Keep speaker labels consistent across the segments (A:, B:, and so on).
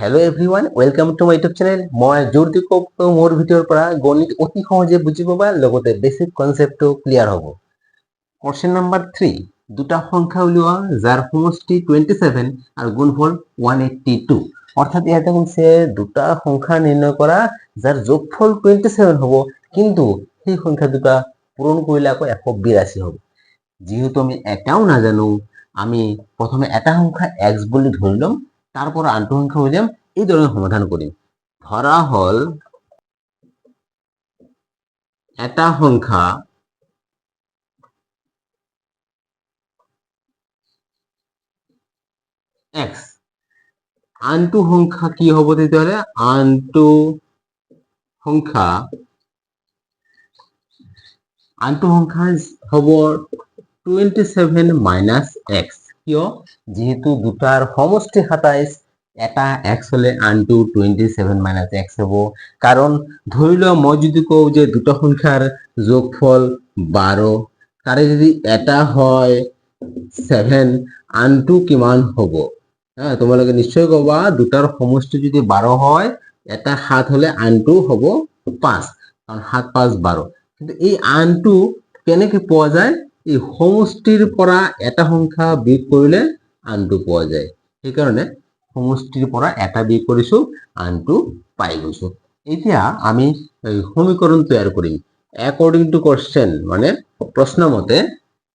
A: Hello' everyone welcome to my YouTube channel মই জ্যোতি মোৰ ভিডিঅ'ৰ পৰা গণিত অতি সহজে বুজি পাবা, লগতে বেছিক কনচেপ্টটো ক্লিয়াৰ হ'ব। কোৱেশ্যন নম্বৰ থ্ৰী দুটা সংখ্যা উলিওৱা, যাৰ সমষ্টি টুৱেণ্টি ছেভেন আৰু গুণফল ওৱান এইট্টি টু অৰ্থাৎ ইয়াতে কৈছে, দুটা সংখ্যা নিৰ্ণয় কৰা, যাৰ যোগফল টুৱেণ্টি ছেভেন হ'ব, কিন্তু সেই সংখ্যা দুটা পূৰণ কৰিলে আকৌ এশ বিৰাশী হ'ব। যিহেতু আমি এটাও নাজানো, আমি প্ৰথমে এটা সংখ্যা এক্স বুলি ধৰি ল'ম সংখ্যা উলিয়াম এই ধৰণে সমাধান কৰিম ধৰা হ'ল এটা সংখ্যা এক্স আনটো সংখ্যা কি হ'ব তেতিয়াহ'লে আনটো সংখ্যা আনটো সংখ্যা হ'ব টুৱেণ্টি ছেভেন মাইনাছ এক্স কিয়? যিহেতু দুটাৰ সমষ্টি সাতাইছ, এটা এক্স হ'লে আনটো টুৱেণ্টি ছেভেন মাইনাছ এক্স হ'ব। কাৰণ, ধৰি লোৱা, মই যদি কওঁ যে দুটা সংখ্যাৰ যোগফল বাৰ, তাৰে যদি এটা হয় ছেভেন আনটো কিমান হ'ব? হা, তোমালোকে নিশ্চয় ক'বা, দুটাৰ সমষ্টি যদি বাৰ হয়, এটা সাত হ'লে আনটো হ'ব পাঁচ। কাৰণ সাত, পাঁচ, বাৰ। কিন্তু এই আনটো কেনেকে পোৱা যায়? এই সমষ্টিৰ পৰা এটা সংখ্যা বিয়োগ কৰিলে আনটো পোৱা যায়। সেইকাৰণে সমষ্টিৰ পৰা এটা বিয়োগ কৰিছো আনটো পাই গৈছো। এতিয়া আমি সমীকৰণ তৈয়াৰ কৰিম একৰ্ডিং টু কোৱেশ্চন মানে প্ৰশ্নমতে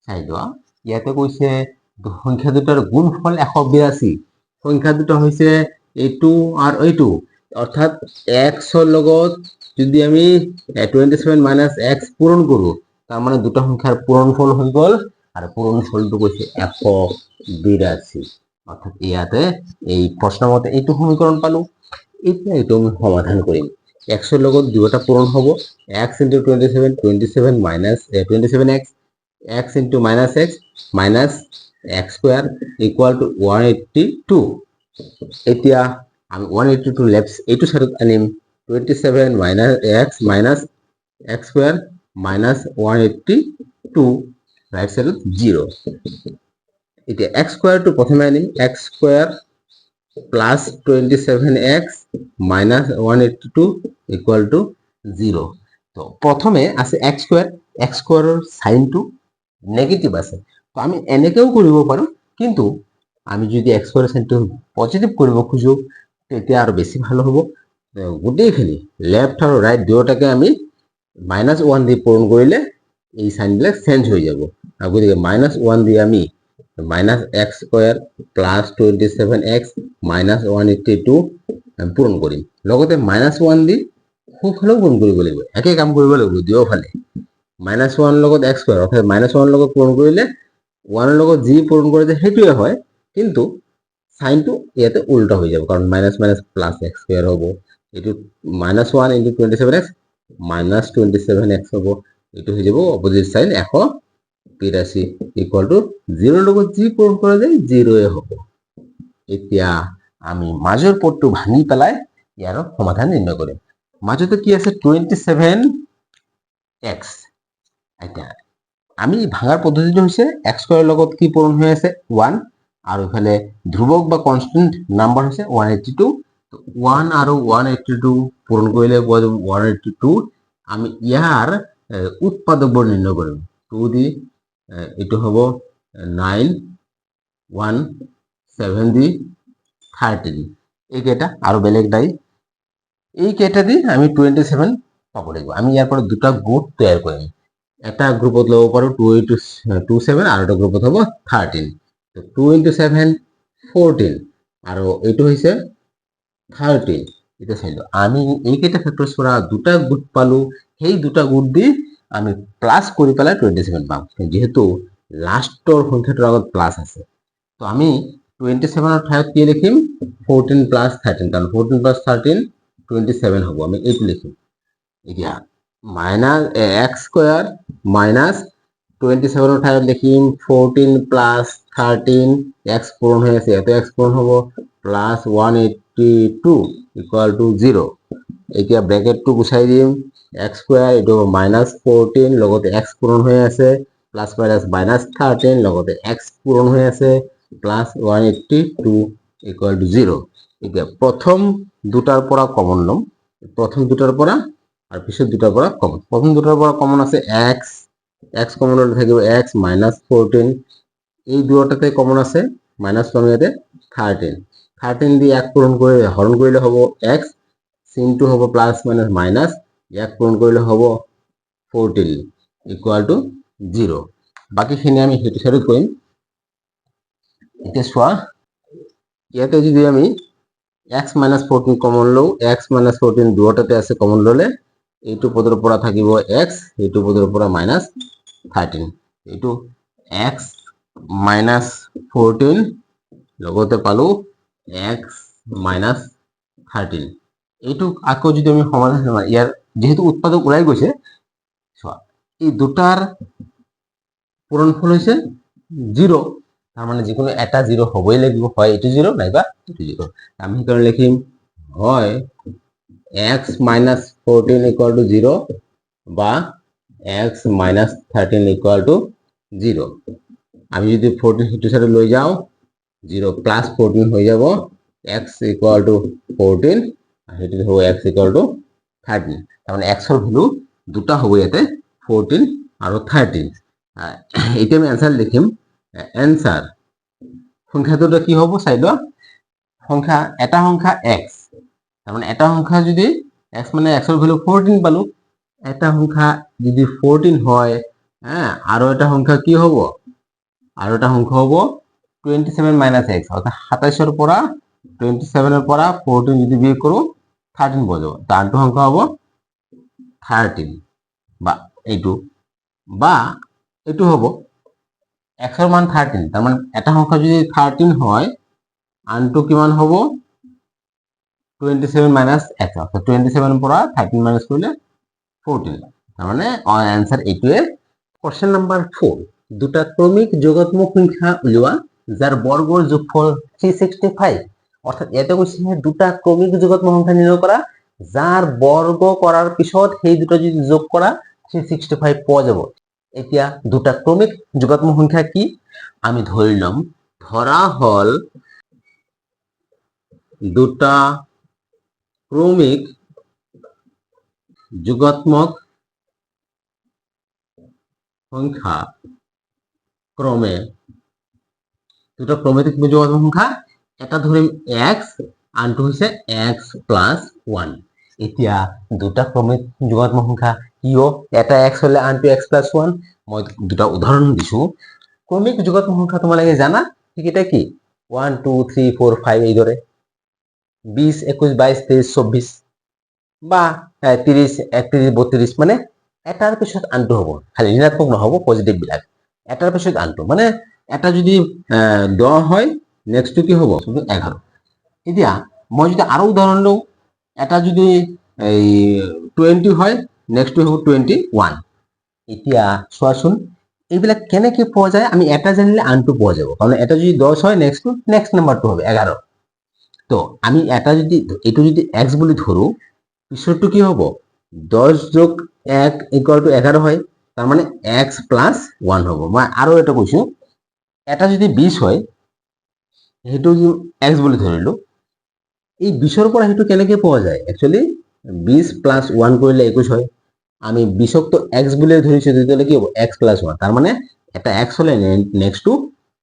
A: চাই লোৱা, ইয়াতে কৈছে সংখ্যা দুটাৰ গুণফল এশ বিৰাশী। সংখ্যা দুটা হৈছে এইটো আৰু এইটো অৰ্থাৎ এক্সৰ লগত যদি আমি টুৱেণ্টি ছেভেন মাইনাছ এক্স পূৰণ কৰোঁ তাৰমানে দুটা সংখ্যাৰ পূৰণফল হৈ গ'ল আৰু পূৰণফলটো কৈছে এশ বিৰাশী অৰ্থাৎ ইয়াতে এই প্ৰশ্নমতে এইটো সমীকৰণ পালো। এতিয়া এইটো আমি সমাধান কৰিম এক্সৰ লগত দুয়োটা পূৰণ হ'ব। X into twenty seven twenty seven minus twenty seven x x into minus x minus x square equal to one eighty two এতিয়া আমি ওৱান এইট্টি টু লেফ্ট এইটো চাইডত আনিম। Twenty seven minus x minus x square minus one eighty two right চাইডত zero' এতিয়া x স্কোৱাৰটো প্ৰথমে আনিম x square plus twenty seven x minus one eighty two equal to zero' তো প্ৰথমে আছে এক্স স্কোৱাৰ এক্স স্কোৱাৰৰ চাইনটো নেগেটিভ আছে। তো আমি এনেকৈও কৰিব পাৰোঁ, কিন্তু আমি যদি এক্স স্কোৱাৰৰ চাইনটো পজিটিভ কৰিব খোজো, তেতিয়া আৰু বেছি ভালো হ'ব। গোটেইখিনি লেফ্ট আৰু ৰাইট দুয়োটাকে আমি মাইনাছ ওৱান দি পূৰণ কৰিলে এই চাইনবিলাক চেঞ্জ হৈ যাব। আৰু গতিকে মাইনাছ ওৱান দি আমি minus x square plus twenty seven x minus one eighty two পূৰণ কৰিম লগতে মাইনাছ ওৱান দি সোঁফালেও পূৰণ কৰিব লাগিব, একে কাম কৰিব লাগিব দুয়োফালে মাইনাছ ওৱানৰ লগত এক্স স্কোৱাৰ অৰ্থাৎ মাইনাছ ওৱানৰ লগত পূৰণ কৰিলে ওৱানৰ লগত যি পূৰণ কৰে যে সেইটোৱে হয়, কিন্তু চাইনটো ইয়াতে উল্টা হৈ যাব কাৰণ minus minus plus x square হ'ব। এইটো minus one into twenty seven x minus twenty seven x হ'ব, এইটো হৈ যাব অপজিট চাইন এশ বিৰাশী ইকুৱেল টু লগত যি পূৰণ কৰা যায় জিৰ'য়ে হ'ব। এতিয়া আমি মাজৰ পদটো ভাঙি পেলাই ইয়াৰ সমাধান নিৰ্ণয় কৰিম। মাজতে কি আছে টুৱেণ্টি ছেভেন এক্স এতিয়া আমি ভাঙাৰ পদ্ধতিটো হৈছে এক্স স্কোৱাৰৰ লগত কি পূৰণ হৈ আছে ওৱান আৰু ইফালে ধ্ৰুৱক বা কনষ্টেণ্ট নাম্বাৰ হৈছে ওৱান এইট্টি টু ওৱান আৰু ওৱান এইট্টি টু পূৰণ কৰিলে পোৱা যাব ওৱান এইট্টি টু আমি ইয়াৰ উৎপাদকবোৰ নিৰ্ণয় কৰিম টু দি এইটো হ'ব নাইন ওৱান ছেভেন দি থাৰ্টিন এইকেইটা আৰু বেলেগ নাই এইকেইটা দি আমি টুৱেণ্টি ছেভেন পাব লাগিব আমি ইয়াৰ পৰা দুটা গোট তৈয়াৰ কৰিম এটা গ্ৰুপত ল'ব পাৰোঁ টু ইণ্টু টু ছেভেন আৰু এটা গ্ৰুপত হ'ব thirteen two into seven fourteen আৰু এইটো হৈছে থাৰ্টিন এতিয়া চাই লওঁ আমি এইকেইটা ফেক্টৰ্ছ পৰা দুটা গোট পালোঁ। সেই দুটা গোট দি আমি প্লাছ কৰি পেলাই টুৱেণ্টি ছেভেন পাম যিহেতু লাষ্টৰ সংখ্যাটোৰ আগত প্লাছ আছে। তো আমি টুৱেণ্টি ছেভেনৰ ঠাইত কি লিখিম ফ'ৰটিন প্লাছ থাৰ্টিন কাৰণ fourteen plus thirteen twenty seven হ'ব। আমি এইটো লিখিম এতিয়া minus x square minus twenty ছেভেনৰ ঠাইত লিখিম ফ'ৰটিন প্লাছ থাৰ্টিন এক্স পূৰণ হৈ আছে ইয়াতে এক্স পূৰণ হ'ব। Plus one eighty two equal to zero' এতিয়া ব্ৰেকেটটো গুচাই দিম। এক্স স্কোৱাৰ এইটো মাইনাছ ফ'ৰটিন লগতে এক্স পূৰণ হৈ আছে। প্লাছ মাইনাছ মাইনাছ থাৰ্টিন লগতে এক্স পূৰণ হৈ আছে। Plus one eighty two equal to zero' এতিয়া প্ৰথম দুটাৰ পৰা কমন ল'ম। প্ৰথম দুটাৰ পৰা আৰু পিছত দুটাৰ পৰা কমন প্ৰথম দুটাৰ পৰা কমন আছে এক্স এক্স কমন হ'লে থাকিব এক্স মাইনাছ ফ'ৰটিন এই দুটাতে কমন আছে। মাইনাছ ল'ম ইয়াতে থাৰ্টিন থাৰ্টিন দি এক পূৰণ কৰি হৰণ কৰিলে হ'ব এক্স চিনটো হ'ব প্লাছ মাইনাছ মাইনাছ এক পূৰণ কৰিলে হ'ব ফ'ৰটিন ইকুৱেল টু জিৰ' বাকীখিনি আমি সেইটো চাইডত কৰিম। এতিয়া চোৱা, ইয়াতে যদি আমি এক্স মাইনাছ ফ'ৰটিন কমন লওঁ এক্স মাইনাছ ফ'ৰটিন দুয়োটাতে আছে কমন ল'লে, এইটো পদৰ পৰা থাকিব এক্স এইটো পদৰ পৰা মাইনাছ থাৰ্টিন এইটো এক্স মাইনাছ ফ'ৰটিন লগতে পালোঁ এক্স মাইনাছ থাৰ্টিন এইটো আকৌ যদি আমি সমাধান ইয়াৰ যিহেতু উৎপাদক ওলাই গৈছে, চোৱা, এই দুটাৰ পূৰণফল হৈছে জিৰ' তাৰমানে যিকোনো এটা জিৰ' হ'বই লাগিব, হয় এইটো জিৰ' নাইবা এইটো জিৰ' আমি সেইকাৰণে লিখিম, হয় x minus fourteen equal to zero' বা x minus thirteen equal to zero' আমি যদি ফ'ৰটিন সেইটো চাইডে লৈ যাওঁ জিৰ' প্লাছ ফ'ৰটিন হৈ যাব। এক্স ইকুৱেল টু ফ'ৰটিন আৰু সেইটো হ'ব এক্স ইকুৱেল টু থাৰ্টিন তাৰমানে এক্সৰ ভেলু দুটা হ'ব ইয়াতে ফ'ৰটিন আৰু থাৰ্টিন এতিয়া আমি এনচাৰ লিখিম এনচাৰ সংখ্যাটো কি হ'ব চাইডত সংখ্যা, এটা সংখ্যা এক্স তাৰমানে এটা সংখ্যা যদি এক্স মানে এক্সৰ ভেলু ফ'ৰটিন পালোঁ, এটা সংখ্যা যদি ফ'ৰটিন হয় হা আৰু এটা সংখ্যা কি হ'ব? আৰু এটা সংখ্যা হ'ব টুৱেণ্টি ছেভেন মাইনাছ এক্স অৰ্থাৎ সাতাইছৰ পৰা টুৱেণ্টি ছেভেনৰ পৰা ফ'ৰটিন যদি বিয়োগ কৰোঁ থাৰ্টিন পোৱা যাব। তাৰ আনটো সংখ্যা হ'ব থাৰ্টিন বা এইটো। বা এইটো হ'ব এক্সৰ মান থাৰ্টিন তাৰমানে এটা সংখ্যা যদি থাৰ্টিন হয়, আনটো কিমান হ'ব? টুৱেণ্টি ছেভেন মাইনাছ এক্স অৰ্থাৎ টুৱেণ্টি ছেভেনৰ পৰা থাৰ্টিন মাইনাছ কৰিলে ফ'ৰটিন তাৰমানে এনচাৰ এইটোৱে কোৱেশ্চন নাম্বাৰ ফ'ৰ দুটা ক্ৰমিক যোগাত্মক সংখ্যা উলিওৱা যাৰ বৰ্গৰ যোগফল থ্ৰী ছিক্সটি ফাইভ অৰ্থাৎ ইয়াতে কৈছে দুটা ক্ৰমিক যোগাত্মক সংখ্যা নিৰ্ণয় কৰা যাৰ বৰ্গ কৰাৰ পিছত সেই দুটা যদি যোগ কৰা থ্ৰী ছিক্সটি ফাইভ পোৱা যাব। এতিয়া দুটা ক্ৰমিক যোগাত্মক সংখ্যা কি? আমি ধৰি ল'ম, ধৰা হ'ল দুটা ক্ৰমিক যুগাত্মক সংখ্যা ক্ৰমে দুটা ক্ৰমিক যোগাত্মক সংখ্যা এটা ধৰিম এক্স আনটো হৈছে এক্স প্লাছ ওৱান এতিয়া দুটা ক্ৰমিক যোগাত্মক সংখ্যা কিয়? এটা এক্স হ'লে আনটো এক্স প্লাছ ওৱান মই দুটা উদাহৰণ দিছোঁ। ক্ৰমিক যোগাত্মক সংখ্যা তোমালোকে জানা? সেইকেইটা কি? One two three four five এইদৰে। বিশ একৈশ বাইশ তেইশ চৌব্বিছ বা এ, ত্ৰিশ একত্ৰিশ বত্ৰিশ মানে এটাৰ পিছত আনটো হ'ব। খালি ঋণাত্মক নহ'ব পজিটিভ বিলাক। এটাৰ পিছত আনটো। মানে এটা যদি দহ হয় নেক্সটটো কি হ'ব? এঘাৰ এতিয়া, মই যদি আৰু উদাহৰণ লওঁ, এটা যদি এই টুৱেণ্টি হয় নেক্সটটো হ'ব টুৱেণ্টি ওৱান এতিয়া, চোৱাচোন, এইবিলাক কেনেকে পোৱা যায়? আমি এটা জানিলে আনটো পোৱা যাব। কাৰণ এটা যদি দহ হয় নেক্সটটো নেক্সট নাম্বাৰটো হবে, এঘাৰ। তো, আমি এটা যদি, এইটো যদি এক্স বুলি ধৰোঁ পিছৰটো কি হ'ব? দহ যোগ এক ইকুৱেল টু এঘাৰ হয়, তাৰমানে এক্স প্লাছ ওৱান হ'ব। মই আৰু এটা কৈছোঁ এটা যদি বিছ হয়, সেইটো এক্স বুলি ধৰিলোঁ এই বিছৰ পৰা সেইটো কেনেকে পোৱা যায়? একচুৱেলি বিছ প্লাছ ওৱান কৰিলে একৈছ হয়। আমি বিছকতো এক্স বুলিয়ে ধৰিছোঁ তেতিয়াহ'লে কি হ'ব? এক্স প্লাছ ওৱান তাৰমানে এটা এক্স হ'লে নেক্সটটো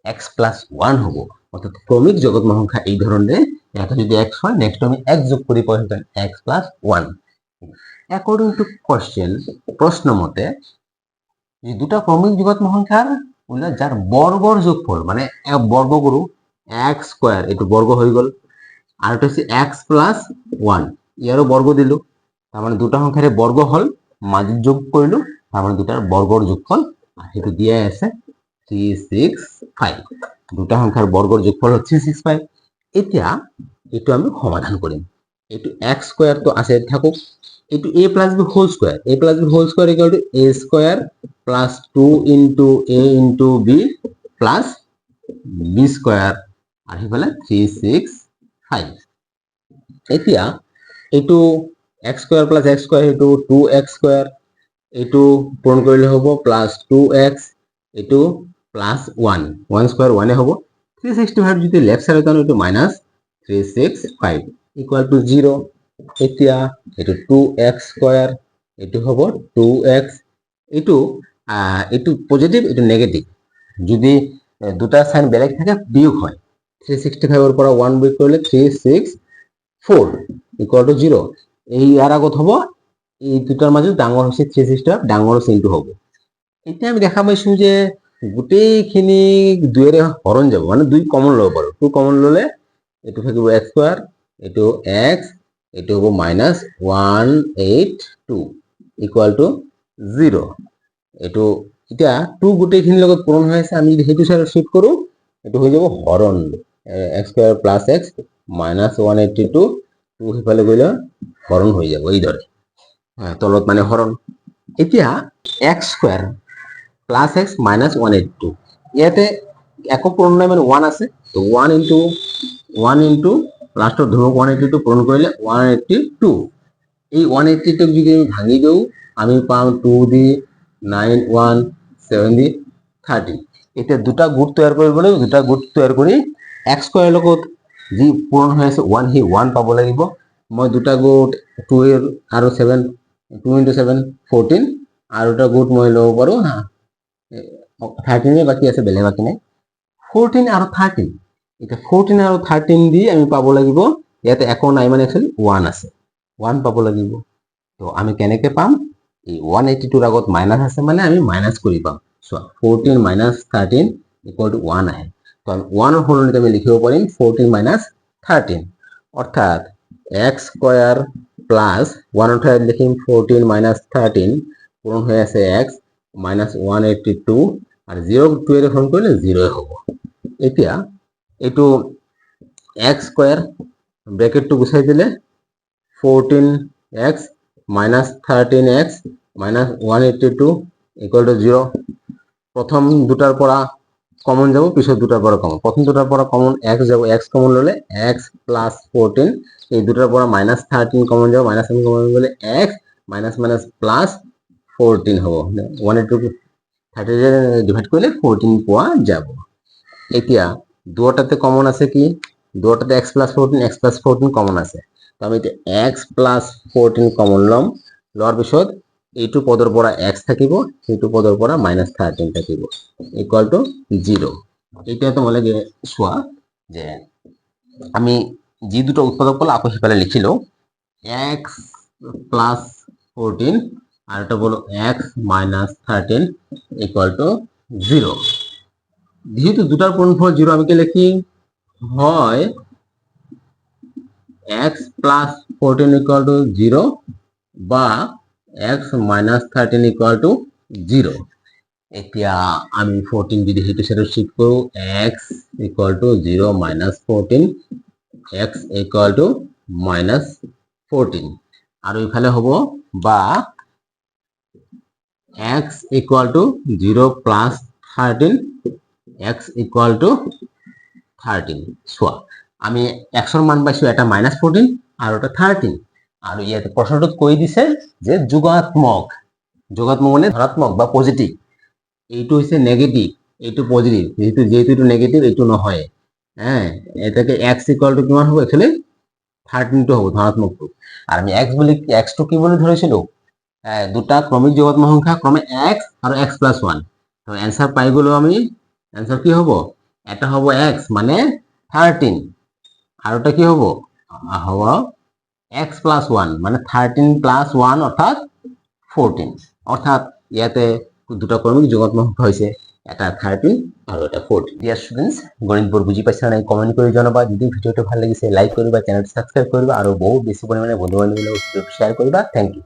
A: এক্স প্লাছ ওৱান হ'ব। অৰ্থাৎ ক্ৰমিক জগতময় সংখ্যা এই ধৰণে এটা যদি এক্স হয় নেক্সট আমি এক্স যোগ কৰি পোৱা সেইকাৰণে x plus one according to question প্ৰশ্ন মতে এই দুটা ক্ৰমিক যুগাত্মক সংখ্যাৰ উল্লেখ যাৰ বৰ্গৰ যোগফল মানে এক বৰ্গ কৰোঁ এক্স স্কোৱাৰ এইটো বৰ্গ হৈ গ'ল। আৰু এটা হৈছে এক্স প্লাছ ওৱান ইয়াৰো বৰ্গ দিলোঁ তাৰমানে দুটা সংখ্যাৰে বৰ্গ হ'ল মাজত যোগ কৰিলোঁ তাৰমানে দুটাৰ বৰ্গৰ যোগফল আৰু সেইটো দিয়াই আছে থ্ৰী ছিক্স ফাইভ দুটা সংখ্যাৰ বৰ্গৰ যোগফল থ্ৰী ছিক্স ফাইভ এতিয়া এইটো আমি সমাধান কৰিম এইটো এক্স স্কোৱাৰটো আছে, থাকক। A plus b whole square a plus b whole square equal to a square plus two into a into b plus b square আৰু সিফালে থ্ৰী ছিক্স ফাইভ এতিয়া এইটো x square plus x square সেইটো two x square এইটো পূৰণ কৰিলে হ'ব plus two x এইটো প্লাছ ওৱান ওৱান স্কোৱাৰ ওৱানে হ'ব। থ্ৰী ছিক্সটি ফাইভ যদি লেফ্ট চাইডত আনো, এইটো minus three six five equal to zero' এতিয়া এইটো টু এক্স স্কুৱেৰ এইটো হ'ব টু এক্স এইটো এইটো পজিটিভ এইটো নেগেটিভ যদি দুটা চাইন বেলেগ থাকে, বিয়োগ হয়। থ্ৰী ছিক্সটি ফাইভৰ পৰা ওৱান বিয়োগ কৰিলে three six four equal to zero' এই ইয়াৰ আগত হ'ব, এই দুটাৰ মাজত ডাঙৰ হৈছে থ্ৰী ছিক্সটি ডাঙৰ চিনটো হ'ব। এতিয়া আমি দেখা পাইছোঁ যে গোটেইখিনি দুয়েৰে হৰণ যাব। মানে দুই কমন ল'ব পাৰোঁ। টু কমন ল'লে এইটো থাকিব এক্স স্কুৱাৰ এইটো এক্স এইটো হ'ব minus one eight two equal to zero' এইটো এতিয়া টু গোটেইখিনিৰ লগত পূৰণ হৈ আছে, আমি যদি সেইটো চাইডত চিফ্ট কৰোঁ, এইটো হৈ যাব হৰণ। X square plus x minus one eighty two two সিফালে গ'লে হৰণ হৈ যাব এইদৰে। তলত মানে হৰণ। এতিয়া x square plus x minus one eight two ইয়াতে একো পূৰণ নাই মানে ওৱান আছে। তো ওৱান ইণ্টু ওৱান ইণ্টু লাষ্টত ধৰক ওৱান এইটি টু পূৰণ কৰিলে ওৱান এইটটি টু এই ওৱান এইটটি টুক যদি আমি ভাঙি দিওঁ, আমি পাম টু দি নাইন ওৱান ছেভেন দি থাৰ্টি এতিয়া দুটা গোট তৈয়াৰ কৰিবলৈ দুটা গোট তৈয়াৰ কৰি এক্স স্কুৱাৰৰ লগত যি পূৰণ হৈ আছে ওৱান সেই ওৱান পাব লাগিব। মই দুটা গোট টু আৰু seven two into seven fourteen আৰু এটা গোট মই ল'ব পাৰোঁ, হা। থাৰ্টিনে বাকী আছে, বেলেগ বাকী নাই। ফ'ৰটিন আৰু থাৰ্টিন এতিয়া ফ'ৰটিন আৰু থাৰ্টিন দি আমি পাব লাগিব, ইয়াতে একো নাই মানে একচুৱেলি ওৱান আছে। ওৱান পাব লাগিব। তো আমি কেনেকৈ পাম? এই ওৱান এইটি টুৰ আগত মাইনাছ আছে মানে আমি মাইনাছ কৰি পাম। চোৱা fourteen minus thirteen equal to one আহে। তো আমি ওৱানৰ সলনিত আমি লিখিব পাৰিম ফ'ৰটিন মাইনাছ থাৰ্টিন অৰ্থাৎ এক্স স্কোয়ার প্লাস ওয়ান ঠাইত লিখিম ফোরটিন মাইনাস থার্টিন পূরণ হৈ আছে x minus one eighty two আৰু জিৰ' টুৱেৰে সৰণ কৰিলে জিৰ'ই হ'ব। এতিয়া এইটো এক্স স্কোয়াৰ ব্ৰেকেটটো গুচাই দিলে fourteen x minus thirteen x minus one eighty two equal to zero' প্ৰথম দুটাৰ পৰা কমন যাব পিছত দুটাৰ পৰা কমন প্ৰথম দুটাৰ পৰা কমন এক্স যাব এক্স কমন ল'লে এক্স প্লাছ ফোরটিন এই দুটাৰ পৰা মাইনাছ থাৰ্টিন কমন যাব মাইনাছ থাৰ্টিন কমন গ'লে x minus minus plus fourteen হ'ব। ওৱান এইট টু থাৰ্টিৰে ডিভাইড কৰিলে ফোরটিন পোৱা যাব। এতিয়া দুটাতে কমন আছে কি? দুটাতে x plus fourteen x plus fourteen common আছে। তো আমি এক্স প্লাছ ফোরটিন কমন ল'ম। লোৱাৰ পিছত এইটো পদৰ পৰা এক্স থাকিব, সেইটো পদৰ পৰা মাইনাছ থাৰ্টিন থাকিব ইকুৱেল টু জিৰ' এতিয়া তোমালোকে চোৱা যে আমি যি দুটো উৎপাদক পালো, আকৌ সিফালে লিখি লওঁ এক্স প্লাছ ফোরটিন আর এটা বলো x minus thirteen equal to zero যেহেতু দুটার পূর্ণফল জিরো, আমি কি লিখি? হয় x plus fourteen equal to zero বা x minus thirteen equal to zero এতিয়া আমি ফোরটিন যদি সেইটো সাইডত শিফট কৰোঁ x equal to zero minus fourteen x equal to minus fourteen আৰু ইফালে হ'ব, বা x equal to zero' plus thirteen x equal to thirteen চোৱা আমি এক্সৰ মান পাইছোঁ এটা মাইনাছ ফোৰটিন আৰু এটা থাৰ্টিন আৰু ইয়াতে প্ৰশ্নটোত কৈ দিছে যে যোগাত্মক যোগাত্মক মানে ধনাত্মক বা পজিটিভ এইটো হৈছে নেগেটিভ এইটো পজিটিভ যিহেতু যিহেতু এইটো নেগেটিভ এইটো নহয়। হে এটাকে এক্স ইকুয়াল টু কিমান হ'ব? একচুৱেলি থাৰ্টিনটো হ'ব ধনাত্মকটো। আৰু আমি এক্স বুলি এক্সটো কি বুলি ধৰিছিলোঁ? এ, দুটা ক্ৰমিক যোগাত্মক সংখ্যা ক্ৰমে এক্স আৰু এক্স প্লাছ ওৱান তো এনচাৰ পাই গ'লো আমি এনচাৰ কি হ'ব? এটা হ'ব এক্স মানে থাৰ্টিন আৰু এটা কি হ'ব? হ'ব এক্স প্লাছ ওৱান মানে থাৰ্টিন প্লাছ ওৱান অৰ্থাৎ ফোৰটিন অৰ্থাৎ ইয়াতে দুটা ক্ৰমিক যোগাত্মক হৈছে। এটা থাৰ্টিন আৰু এটা ফোৰটিন ডিয়াৰ ষ্টুডেণ্টছ গণিতবোৰ বুজি পাইছা নাই? কমেণ্ট কৰি জনাবা। যদি ভিডিঅ'টো ভালো লাগিছে লাইক কৰিবা চেনেলটো ছাবস্ক্ৰাইব কৰিবা আৰু বহুত বেছি পৰিমাণে বন্ধু লগত শ্বেয়াৰ কৰিবা। Thank you